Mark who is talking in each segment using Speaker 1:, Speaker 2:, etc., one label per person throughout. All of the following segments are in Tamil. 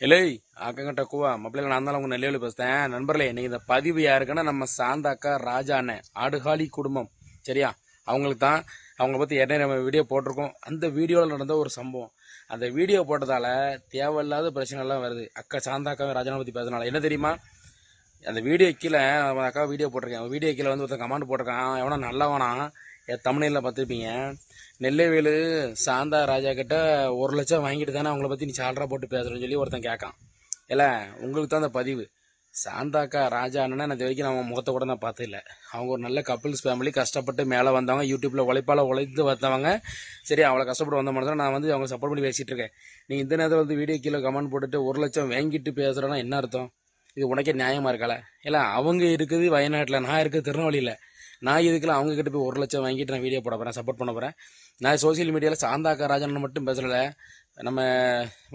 Speaker 1: இல்லை அக்கங்கிட்ட கூவா. மப்பிள்ளைல நான் தான் உங்க நெல்லையில் பேசுறேன் நண்பர்களே இன்னைக்கு இந்த பதிவு யாருக்குன்னா நம்ம சாந்தாக்கா ராஜா அண்ணன் ஆடுகாலி குடும்பம். சரியா? அவங்களுக்கு தான் அவங்கள பற்றி என்ன நம்ம வீடியோ போட்டிருக்கோம். அந்த வீடியோவில் நடந்த ஒரு சம்பவம். அந்த வீடியோ போட்டதால தேவையில்லாத பிரச்சனைலாம் வருது. அக்கா சாந்தாக்காவை ராஜானை பற்றி பேசுனால என்ன தெரியுமா? அந்த வீடியோ கீழே அக்கா வீடியோ போட்டிருக்கேன். வீடியோ கீழே வந்து ஒருத்தன் கமெண்ட் போட்டிருக்கான். எவனா நல்லவனா தமிழில் பார்த்துருப்பீங்க. நெல்லைவேலு சாந்தா ராஜா கிட்ட ஒரு லட்சம் வாங்கிட்டு தானே அவங்கள பற்றி நீ சால்ரா போட்டு பேசுகிறேன்னு சொல்லி ஒருத்தன் கேட்கான் இல்லை உங்களுக்கு தான் அந்த பதிவு. சாந்தாக்கா ராஜா அண்ணனை நான் இது வரைக்கும் நம்ம முகத்தை கூட நான் பார்த்ததில்ல. அவங்க ஒரு நல்ல கப்பிள்ஸ் ஃபேமிலி கஷ்டப்பட்டு மேலே வந்தவங்க யூடியூப்பில் உழைப்பால் உழைத்து வந்தவங்க. சரி அவ்வளோ கஷ்டப்பட்டு வந்த மாதிரி நான் வந்து அவங்க சப்போர்ட் பண்ணி பேசிகிட்டு இருக்கேன். நீ இந்த நேரத்தில் வந்து வீடியோ கீழே கமெண்ட் போட்டுட்டு ஒரு லட்சம் வாங்கிட்டு பேசுகிறேன்னா என்ன அர்த்தம்? இது உனக்கே நியாயமாக இருக்கல இல்லை அவங்க இருக்குது வயநாட்டில் நான் இருக்குது திருநெல்வேலியில். நான் இதுக்கெல்லாம் அவங்க கிட்ட போய் ஒரு லட்சம் வாங்கிட்டு நான் வீடியோ போட போகிறேன் சப்போர்ட் பண்ண போகிறேன் நான் சோசியல் மீடியாவில் சாந்தாக்கா ராஜன் மட்டும் பேசலை. நம்ம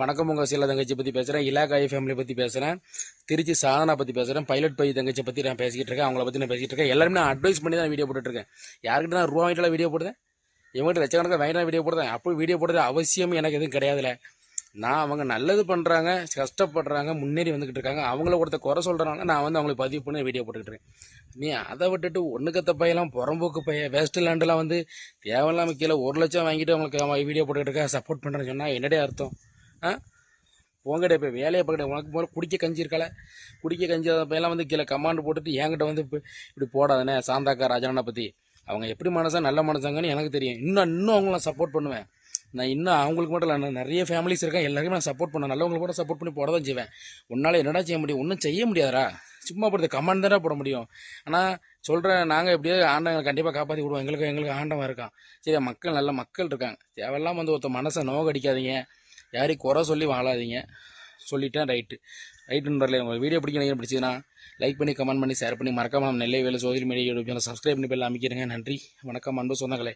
Speaker 1: வணக்கம் உங்கள் சீலா தங்கச்சி பற்றி பேசுகிறேன் இலாக்காய் ஃபேமிலி பற்றி பேசுகிறேன் திருச்சி சாதனா பற்றி பேசுகிறேன் பைலட் பை தங்கச்சி பற்றி நான் பேசிக்கிட்டு இருக்கேன் அவங்கள பற்றி நான் பேசிக்கிட்டு இருக்கேன். எல்லாருமே நான் அட்வைஸ் பண்ணி தான் வீடியோ போட்டுட்ருக்கேன் யார்கிட்ட நான் ரூபா வாங்கிட்டு வீடியோ போடுறேன்? இவங்ககிட்ட லட்சக்கணக்காக வாங்கிட்டு வீடியோ போடுறேன். அப்போ வீடியோ போடுறது அவசியம் எனக்கு எதுவும் கிடையாதுல்ல நான் அவங்க நல்லது பண்ணுறாங்க கஷ்டப்படுறாங்க முன்னேறி வந்துக்கிட்டு இருக்காங்க. அவங்கள ஒருத்த குறை சொல்கிறனால நான் வந்து அவங்களுக்கு பதிவு பண்ணி வீடியோ போட்டுக்கிட்டு இருக்கேன். நீ அதை விட்டுட்டு ஒன்றுக்கத்த பையெல்லாம் புறம்போக்கு பையன் வெஸ்ட் லேண்டெலாம் வந்து தேவையில்லாமல் கீழே ஒரு லட்சம் வாங்கிட்டு அவங்களுக்கு வீடியோ போட்டுக்கிட்டு இருக்கா சப்போர்ட் பண்ணுறேன்னு சொன்னால் என்னடே அர்த்தம்? ஆ? உங்ககிட்ட இப்போ வேலையை பார்க்கணும் உனக்கு முதல்ல குடிக்க கஞ்சி இருக்கல? குடிக்க கஞ்சி அந்த பையெல்லாம் வந்து கீழே கமாண்டு போட்டுட்டு என்கிட்ட வந்து இப்போ இப்படி போடாதானே சாந்தாக்கா ராஜானை பற்றி அவங்க எப்படி மனசா நல்ல மனசாங்கன்னு எனக்கு தெரியும். இன்னும் இன்னும் அவங்களாம் சப்போர்ட் பண்ணுவேன். நான் இன்னும் அவங்களுக்கு மட்டும் இல்லை நான் நிறைய ஃபேமிலிஸ் இருக்கேன் எல்லாருமே நான் சப்போர்ட் பண்ணேன் நல்லவங்களுக்கு கூட சப்போர்ட் பண்ணி போட தான் செய்வேன். உன்னால் என்னடா செய்ய முடியும்? ஒன்றும் செய்ய முடியாதரா சும்மா போடுறது கமெண்ட் தானே போட முடியும். ஆனால் சொல்கிறேன் நாங்கள் எப்படியோ ஆண்டவங்க கண்டிப்பாக காப்பாற்றி விடுவோம். எங்களுக்கு எங்களுக்கு ஆண்டவன் இருக்கான். சரி மக்கள் நல்ல மக்கள் இருக்காங்க. தேவையில்லாம வந்து ஒருத்தர் மனசை நோக்கடிக்காதீங்க யாரையும் குறை சொல்லி வாழாதீங்க. சொல்லிட்டேன் ரைட்டு ரைட்டுன்னு உங்களுக்கு வீடியோ பிடிக்க பிடிச்சதுன்னா லைக் பண்ணி கமெண்ட் பண்ணி ஷேர் பண்ணி மறக்காமல் நம்ம நெல்லை வேலை social media YouTube channel subscribe பண்ணி பெல்லாம் அமைக்கிறேங்க நன்றி. வணக்கம் அன்பு சொந்தங்களே.